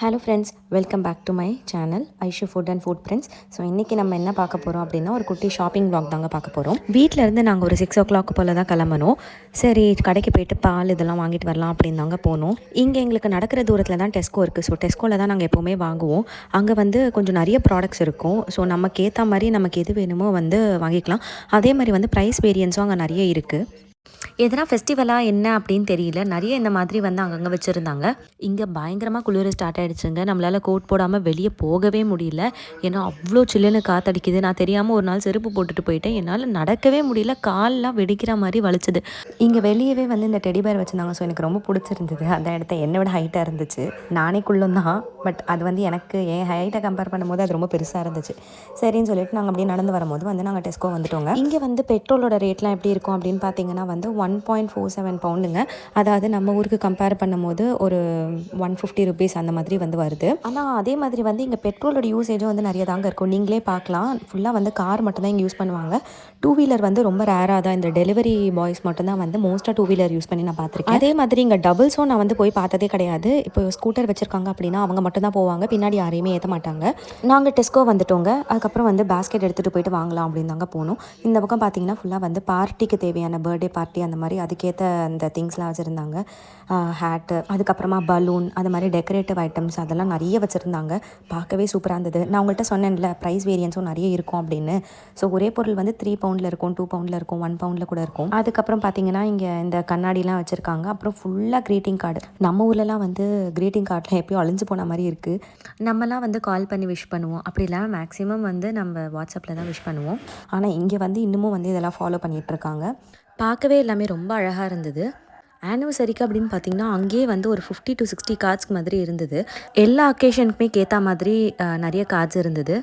Hello friends welcome back to my channel Aishu food and food friends so இன்றைக்கி நம்ம என்ன பார்க்க போகிறோம் அப்படின்னா ஒரு குட்டி ஷாப்பிங் பிளாக் தாங்க பார்க்க போகிறோம் வீட்டிலேருந்து நாங்கள் ஒரு சிக்ஸ் ஓ கிளாக் போல் தான் கிளம்பணும். சரி கடைக்கு போயிட்டு பால் இதெல்லாம் வாங்கிட்டு வரலாம் அப்படின்னு தாங்க போனோம். இங்கே எங்களுக்கு நடக்கிற தூரத்தில் தான் டெஸ்கோ இருக்குது ஸோ டெஸ்கோவில் தான் நாங்கள் எப்போவுமே வாங்குவோம். அங்கே வந்து கொஞ்சம் நிறைய ப்ராடக்ட்ஸ் இருக்கும். ஸோ நமக்கு ஏற்ற மாதிரி நமக்கு எது வேணுமோ வந்து வாங்கிக்கலாம். அதே மாதிரி வந்து ப்ரைஸ் வேரியன்ஸும் அங்கே நிறைய இருக்குது எதனா ஃபெஸ்டிவலாக என்ன அப்படின்னு தெரியல. நிறைய இந்த மாதிரி வந்து அங்கங்கே வச்சுருந்தாங்க. இங்கே பயங்கரமாக குளிர் ஸ்டார்ட் ஆகிடுச்சுங்க நம்மளால் கோட் போடாமல் வெளியே போகவே முடியல. ஏன்னா அவ்வளோ சில்லுன்னு காத்தடிக்குது. நான் தெரியாமல் ஒரு நாள் செருப்பு போட்டுட்டு போயிட்டேன். என்னால் நடக்கவே முடியல. கால்லாம் வெடிக்கிற மாதிரி வலிச்சுது. இங்கே வெளியவே வந்து இந்த டெடிபயர் வச்சுருந்தாங்க. ஸோ எனக்கு ரொம்ப பிடிச்சிருந்தது. அந்த இடத்த என்னை விட ஹைட்டாக இருந்துச்சு. நானே குள்ளும் தான். பட் அது வந்து எனக்கு என் ஹைட்டை கம்பேர் பண்ணும்போது அது ரொம்ப பெருசாக இருந்துச்சு. சரின்னு சொல்லிட்டு நாங்கள் அப்படியே நடந்து வரும்போது வந்து நாங்கள் டெஸ்கோ வந்துட்டோங்க. இங்கே வந்து பெட்ரோலோட ரேட்லாம் எப்படி இருக்கும் அப்படின்னு பார்த்தீங்கன்னா வந்து ஒன் பாயிண்ட் ஃபோர் செவன் பவுண்டுங்க அதாவது நம்ம ஊருக்கு கம்பேர் பண்ணும்போது ஒரு ஒன் ஃபிஃப்டி ருபீஸ் அந்த மாதிரி வந்து வருது. ஆனால் அதே மாதிரி வந்து இங்கே பெட்ரோலோட யூசேஜும் வந்து நிறைய தாங்க இருக்கும். நீங்களே பார்க்கலாம். ஃபுல்லாக வந்து கார் மட்டும்தான் இங்கே யூஸ் பண்ணுவாங்க. டூ வீலர் வந்து ரொம்ப ரேராக தான். இந்த டெலிவரி பாய்ஸ் மட்டும்தான் வந்து மோஸ்ட்டாக டூ வீலர் யூஸ் பண்ணி நான் பார்த்துருக்கேன். அதே மாதிரி இங்கே டபுள்ஸும் நான் வந்து போய் பார்த்ததே கிடையாது. இப்போ ஸ்கூட்டர் வச்சுருக்காங்க அப்படின்னா அவங்க மட்டும் தான் போவாங்க. பின்னாடி யாரையுமே ஏற்ற மாட்டாங்க. நாங்கள் டெஸ்கோ வந்துட்டோங்க. அதுக்கப்புறம் வந்து பேஸ்கெட் எடுத்துகிட்டு போயிட்டு வாங்கலாம் அப்படின்னு தாங்க போனோம். இந்த பக்கம் பார்த்தீங்கன்னா ஃபுல்லாக வந்து பார்ட்டிக்கு தேவையான பர்த்டே பார்ட்டி அந்த மாதிரி அதுக்கேற்ற அந்த திங்ஸ்லாம் வச்சுருந்தாங்க. ஹேட்டு அதுக்கப்புறமா பலூன் அது மாதிரி டெக்கரேட்டிவ் ஐட்டம்ஸ் அதெல்லாம் நிறைய வச்சுருந்தாங்க. பார்க்கவே சூப்பராக இருந்தது. நான் உங்கள்கிட்ட சொன்னேன்ல ப்ரைஸ் வேரியன்ஸும் நிறைய இருக்கும் அப்படின்னு. ஸோ ஒரே பொருள் வந்து த்ரீ பவுண்டில் இருக்கும் டூ பவுண்டில் இருக்கும் ஒன் பவுண்டில் கூட இருக்கும். அதுக்கப்புறம் பார்த்தீங்கன்னா இங்கே இந்த கண்ணாடிலாம் வச்சுருக்காங்க. அப்புறம் ஃபுல்லாக க்ரீட்டிங் கார்டு நம்ம ஊர்லலாம் வந்து க்ரீட்டிங் கார்டில் எப்பயும் அழிஞ்சு போன மாதிரி இருக்குது நம்மலாம் வந்து கால் பண்ணி விஷ் பண்ணுவோம். அப்படி இல்லாமல் மேக்ஸிமம் வந்து நம்ம வாட்ஸ்அப்பில் தான் விஷ் பண்ணுவோம். ஆனால் இங்கே வந்து இன்னமும் வந்து இதெல்லாம் ஃபாலோ பண்ணிகிட்டு இருக்காங்க. பார்க்கவே எல்லாமே ரொம்ப அழகாக இருந்தது. ஆனிவர்சரிக்கு அப்படின்னு பார்த்தீங்கன்னா அங்கேயே வந்து ஒரு ஃபிஃப்டி டு சிக்ஸ்டி கார்ட்ஸ்க்கு மாதிரி இருந்தது. எல்லா அக்கேஷனுக்குமே ஏற்ற மாதிரி நிறைய கார்ட்ஸ் இருந்தது.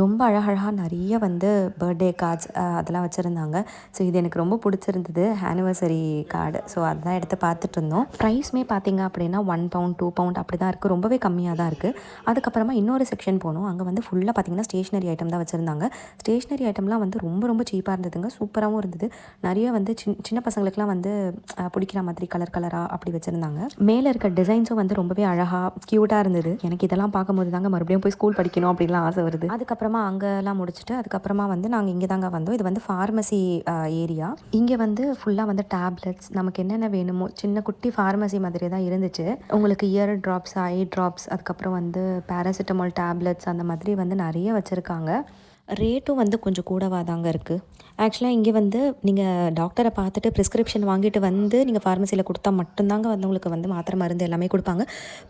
ரொம்ப அழகழகாக நிறைய வந்து பர்த்டே கார்ட்ஸ் அதெல்லாம் வச்சுருந்தாங்க. ஸோ இது எனக்கு ரொம்ப பிடிச்சிருந்தது ஆனிவர்சரி கார்டு ஸோ அதுதான் எடுத்து பார்த்துட்டு இருந்தோம். ப்ரைஸ்மே பார்த்தீங்க அப்படின்னா ஒன் பவுண்ட் டூ பவுண்ட் அப்படி தான் இருக்குது ரொம்பவே கம்மியாக தான் இருக்குது அதுக்கப்புறமா இன்னொரு செக்ஷன் போனோம். அங்கே வந்து ஃபுல்லாக பார்த்தீங்கன்னா ஸ்டேஷ்னரி ஐட்டம் தான் வச்சுருந்தாங்க. ஸ்டேஷ்னரி ஐட்டம்லாம் வந்து ரொம்ப ரொம்ப சீப்பாக இருந்ததுங்க. சூப்பராகவும் இருந்தது. நிறைய வந்து சின் சின்ன பசங்களுக்குலாம் வந்து பிடிக்கிற மாதிரி கலர் கலராக அப்படி வச்சுருந்தாங்க. மேலே இருக்க டிசைன்ஸும் வந்து ரொம்பவே அழகாக க்யூட்டாக இருந்தது. எனக்கு இதெல்லாம் பார்க்கும்போது தாங்க மறுபடியும் போய் ஸ்கூல் படிக்கணும் அப்படின்லாம் ஆசை வருது. அதுக்கப்புறமா அங்கெல்லாம் முடிச்சுட்டு அதுக்கப்புறமா வந்து நாங்கள் இங்கே தாங்க வந்தோம். இது வந்து ஃபார்மசி ஏரியா இங்கே வந்து ஃபுல்லாக வந்து டேப்லெட்ஸ் நமக்கு என்னென்ன வேணுமோ சின்ன குட்டி ஃபார்மசி மாதிரி தான் இருந்துச்சு. உங்களுக்கு இயர் ட்ராப்ஸ் ஐ ட்ராப்ஸ் அதுக்கப்புறம் வந்து பேராசிட்டமால் டேப்லெட்ஸ் அந்த மாதிரி வந்து நிறைய வச்சுருக்காங்க. ரேட்டும் வந்து கொஞ்சம் கூடவாக தாங்க இருக்குது ஆக்சுவலாக இங்கே வந்து நீங்கள் டாக்டரை பார்த்துட்டு ப்ரிஸ்கிரிப்ஷன் வாங்கிட்டு வந்து நீங்கள் ஃபார்மசியில் கொடுத்தா மட்டும்தாங்க வந்து உங்களுக்கு வந்து மாத்திரை மருந்து எல்லாமே கொடுப்பாங்க.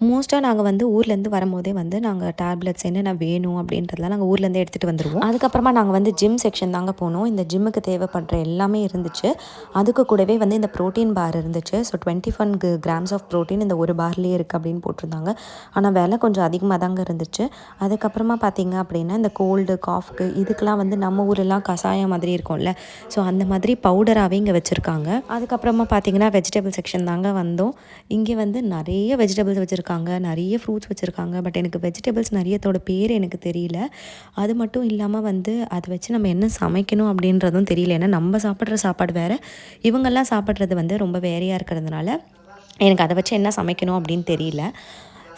மோஸ்ட்டாக நாங்கள் வந்து ஊர்லேருந்து வரும்போதே வந்து நாங்கள் டேப்லெட்ஸ் என்னென்ன வேணும் அப்படின்றதெல்லாம் நாங்கள் ஊர்லேருந்தே எடுத்துகிட்டு வந்துடுவோம் அதுக்கப்புறமா நாங்கள் வந்து ஜிம் செக்ஷன் தாங்க போனோம். இந்த ஜிம்முக்கு தேவைப்படுற எல்லாமே இருந்துச்சு. அதுக்கு கூடவே வந்து இந்த ப்ரோட்டீன் பார் இருந்துச்சு. So twenty one grams of protein இந்த ஒரு பார்லேயே இருக்குது அப்படின்னு போட்டிருந்தாங்க. ஆனால் விலை கொஞ்சம் அதிகமாக தாங்க இருந்துச்சு. அதுக்கப்புறமா பார்த்தீங்க அப்படின்னா இந்த கோல்டு காஃப்க்கு இதுக்கெலாம் வந்து நம்ம ஊரெல்லாம் கஷாயம் மாதிரி இருக்கும்ல. ஸோ அந்த மாதிரி பவுடராகவே இங்கே வச்சுருக்காங்க. அதுக்கப்புறமா பார்த்தீங்கன்னா வெஜிடபிள் செக்ஷன் தாங்க வந்தோம். இங்கே வந்து நிறைய வெஜிடபிள்ஸ் வச்சுருக்காங்க. நிறைய ஃப்ரூட்ஸ் வச்சுருக்காங்க. பட் எனக்கு வெஜிடபிள்ஸ் நிறையத்தோட பேர் எனக்கு தெரியல. அது மட்டும் இல்லாமல் வந்து அதை வச்சு நம்ம என்ன சமைக்கணும் அப்படின்றதும் தெரியல. ஏன்னா நம்ம சாப்பிட்ற சாப்பாடு வேறு. இவங்கெல்லாம் சாப்பிட்றது வந்து ரொம்ப வேறையாக இருக்கிறதுனால எனக்கு அதை வச்சு என்ன சமைக்கணும் அப்படின்னு தெரியல.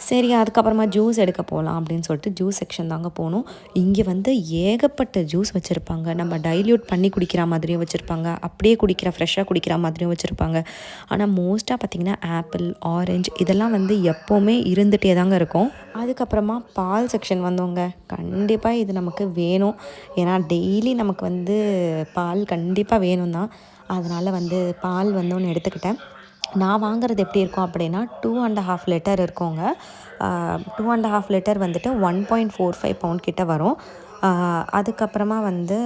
சரி அதுக்கப்புறமா ஜூஸ் எடுக்க போகலாம் அப்படின்னு சொல்லிட்டு ஜூஸ் செக்ஷன் தாங்க போனோம். இங்கே வந்து ஏகப்பட்ட ஜூஸ் வச்சுருப்பாங்க. நம்ம டைல்யூட் பண்ணி குடிக்கிற மாதிரியும் வச்சுருப்பாங்க. அப்படியே குடிக்கிற ஃப்ரெஷ்ஷாக குடிக்கிற மாதிரியும் வச்சுருப்பாங்க. ஆனால் மோஸ்ட்டாக பார்த்திங்கன்னா ஆப்பிள் ஆரஞ்சு இதெல்லாம் வந்து எப்போவுமே இருந்துகிட்டே தாங்க இருக்கும். அதுக்கப்புறமா பால் செக்ஷன் வந்தவங்க கண்டிப்பாக இது நமக்கு வேணும். ஏன்னா டெய்லி நமக்கு வந்து பால் கண்டிப்பாக வேணும் தான் அதனால் வந்து பால் வந்து ஒன்று எடுத்துக்கிட்டேன். நான் வாங்குறது எப்படி இருக்கும் அப்படின்னா டூ அண்ட் ஹாஃப் லிட்டர் இருக்கோங்க. டூ அண்ட் ஹாஃப் லிட்டர் வந்துட்டு one point four five pound கிட்ட வரும். அதுக்கப்புறமா வந்து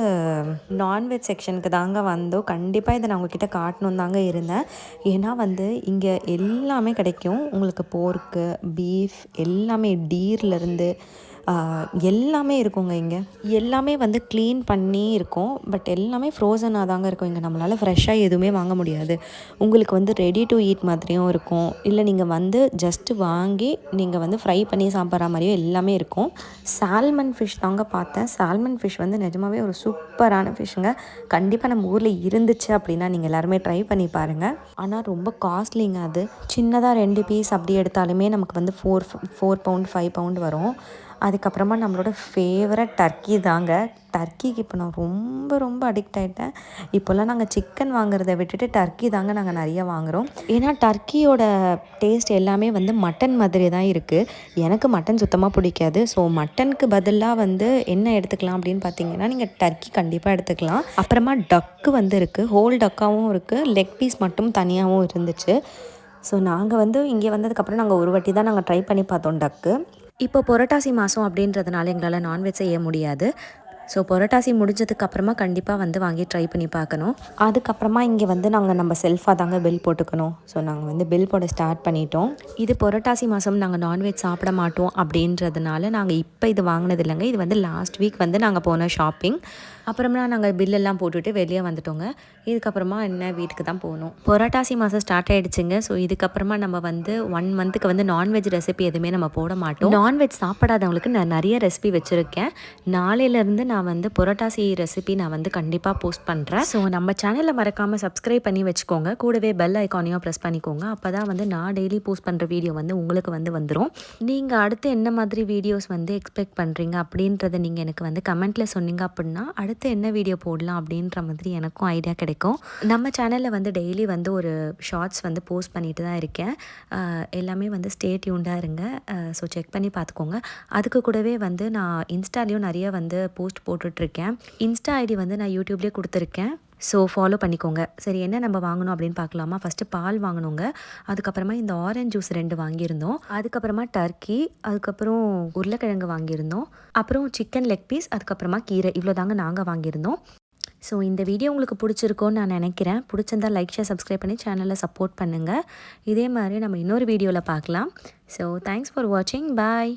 நான்வெஜ் செக்ஷனுக்கு தாங்க வந்தோம். கண்டிப்பாக இதை நான் உங்ககிட்ட காட்டணும் தாங்க இருந்தேன். ஏன்னா வந்து இங்கே எல்லாமே கிடைக்கும். உங்களுக்கு போர்க்கு பீஃப் எல்லாமே டீர்லேருந்து எல்லாமே இருக்குங்க இங்கே. எல்லாமே வந்து க்ளீன் பண்ணி இருக்கும். பட் எல்லாமே ஃப்ரோசனாக தாங்க இருக்கும். இங்கே நம்மளால் ஃப்ரெஷ்ஷாக எதுவுமே வாங்க முடியாது. உங்களுக்கு வந்து ரெடி டு ஈட் மாதிரியும் இருக்கும். இல்லை நீங்கள் வந்து ஜஸ்ட்டு வாங்கி நீங்கள் வந்து ஃப்ரை பண்ணி சாப்பிட்ற மாதிரியும் எல்லாமே இருக்கும். சால்மன் ஃபிஷ் தாங்க பார்த்தேன். சால்மன் ஃபிஷ் வந்து நிஜமாவே ஒரு சூப்பரான ஃபிஷ்ஷுங்க கண்டிப்பாக நம்ம ஊரில் இருந்துச்சு அப்படின்னா நீங்கள் எல்லாருமே ட்ரை பண்ணி பாருங்கள் ஆனால் ரொம்ப காஸ்ட்லிங்க அது. சின்னதாக ரெண்டு பீஸ் அப்படி எடுத்தாலுமே நமக்கு வந்து four four pound five pound வரும். அதுக்கப்புறமா நம்மளோட ஃபேவரட் டர்க்கி தாங்க. டர்க்கிக்கு இப்போ நான் ரொம்ப ரொம்ப அடிக்ட் ஆகிட்டேன் இப்போல்லாம் நாங்கள் சிக்கன் வாங்குறதை விட்டுட்டு டர்க்கி தாங்க நாங்கள் நிறைய வாங்குகிறோம் ஏன்னா டர்க்கியோட டேஸ்ட் எல்லாமே வந்து மட்டன் மாதிரி தான் இருக்குது எனக்கு மட்டன் சுத்தமாக பிடிக்காது. ஸோ மட்டனுக்கு பதிலாக வந்து என்ன எடுத்துக்கலாம் அப்படின்னு பார்த்தீங்கன்னா நீங்கள் டர்க்கி கண்டிப்பாக எடுத்துக்கலாம். அப்புறமா டக்கு வந்து இருக்குது ஹோல் டக்காகவும் இருக்குது லெக் பீஸ் மட்டும் தனியாகவும் இருந்துச்சு. ஸோ நாங்கள் வந்து இங்கே வந்ததுக்கப்புறம் நாங்கள் ஒரு வாட்டி தான் நாங்கள் ட்ரை பண்ணி பார்த்தோம் டக்கு இப்போ புரட்டாசி மாதம் அப்படின்றதுனால எங்களால் நான்வெஜ் செய்ய முடியாது. ஸோ புரட்டாசி முடிஞ்சதுக்கு அப்புறமா கண்டிப்பாக வந்து வாங்கி ட்ரை பண்ணி பார்க்கணும். அதுக்கப்புறமா இங்கே வந்து நாங்கள் நம்ம செல்ஃபாக தாங்க பில் போட்டுக்கணும். ஸோ நாங்கள் வந்து பில் போட ஸ்டார்ட் பண்ணிட்டோம். இது புரட்டாசி மாதம் நாங்கள் நான்வெஜ் சாப்பிட மாட்டோம் அப்படின்றதுனால நாங்கள் இப்போ இது வாங்கினது இல்லைங்க. இது வந்து லாஸ்ட் வீக் வந்து நாங்கள் போன ஷாப்பிங் அப்புறமா நாங்கள் பில்லெல்லாம் போட்டுட்டு வெளியே வந்துட்டோங்க. இதுக்கப்புறமா என்ன வீட்டுக்கு தான் போகணும் புரட்டாசி மாதம் ஸ்டார்ட் ஆகிடுச்சுங்க ஸோ இதுக்கப்புறமா நம்ம வந்து ஒன் மந்த்துக்கு வந்து நான்வெஜ் ரெசிபி எதுவுமே நம்ம போட மாட்டோம். நான்வெஜ் சாப்பிடாதவங்களுக்கு நான் நிறைய ரெசிபி வச்சுருக்கேன். நாளையிலேருந்து நான் வந்து புரட்டாசி ரெசிபி நான் வந்து கண்டிப்பாக போஸ்ட் பண்ணுறேன் ஸோ நம்ம சேனலை மறக்காமல் சப்ஸ்கிரைப் பண்ணி வச்சுக்கோங்க. கூடவே பெல் ஐக்கானையும் ப்ரெஸ் பண்ணிக்கோங்க. அப்போ தான் வந்து நான் டெய்லி போஸ்ட் பண்ணுற வீடியோ வந்து உங்களுக்கு வந்து வந்துடும் நீங்கள் அடுத்து என்ன மாதிரி வீடியோஸ் வந்து எக்ஸ்பெக்ட் பண்ணுறீங்க அப்படின்றத நீங்கள் எனக்கு வந்து கமெண்ட்டில் சொன்னீங்க அப்படின்னா அடுத்து அடுத்து என்ன வீடியோ போடலாம் அப்படின்ற மாதிரி எனக்கும் ஐடியா கிடைக்கும். நம்ம சேனலில் வந்து டெய்லி வந்து ஒரு ஷார்ட்ஸ் வந்து போஸ்ட் பண்ணிட்டு தான் இருக்கேன். எல்லாமே வந்து ஸ்டே டியூண்டாக இருங்க. ஸோ செக் பண்ணி பார்த்துக்கோங்க. அதுக்கு கூடவே வந்து நான் இன்ஸ்டாலேயும் நிறைய வந்து போஸ்ட் போட்டுட்ருக்கேன் இன்ஸ்டா ஐடி வந்து நான் யூடியூப்லேயே கொடுத்துருக்கேன். ஸோ ஃபாலோ பண்ணிக்கோங்க. சரி என்ன நம்ம வாங்கணும் அப்படின்னு பார்க்கலாமா? ஃபஸ்ட்டு பால் வாங்கணுங்க. அதுக்கப்புறமா இந்த ஆரஞ்சு ஜூஸ் ரெண்டு வாங்கியிருந்தோம். அதுக்கப்புறமா டர்க்கி அதுக்கப்புறம் உருளைக்கிழங்கு வாங்கியிருந்தோம். அப்புறம் சிக்கன் லெக் பீஸ் அதுக்கப்புறமா கீரை. இவ்வளோ தாங்க நாங்கள் வாங்கியிருந்தோம். ஸோ இந்த வீடியோ உங்களுக்கு பிடிச்சிருக்கோன்னு நான் நினைக்கிறேன். பிடிச்சிருந்தா லைக் ஷேர் சப்ஸ்கிரைப் பண்ணி சேனலில் சப்போர்ட் பண்ணுங்கள் இதே மாதிரி நம்ம இன்னொரு வீடியோவில் பார்க்கலாம். ஸோ தேங்க்ஸ் ஃபார் வாட்சிங் பாய்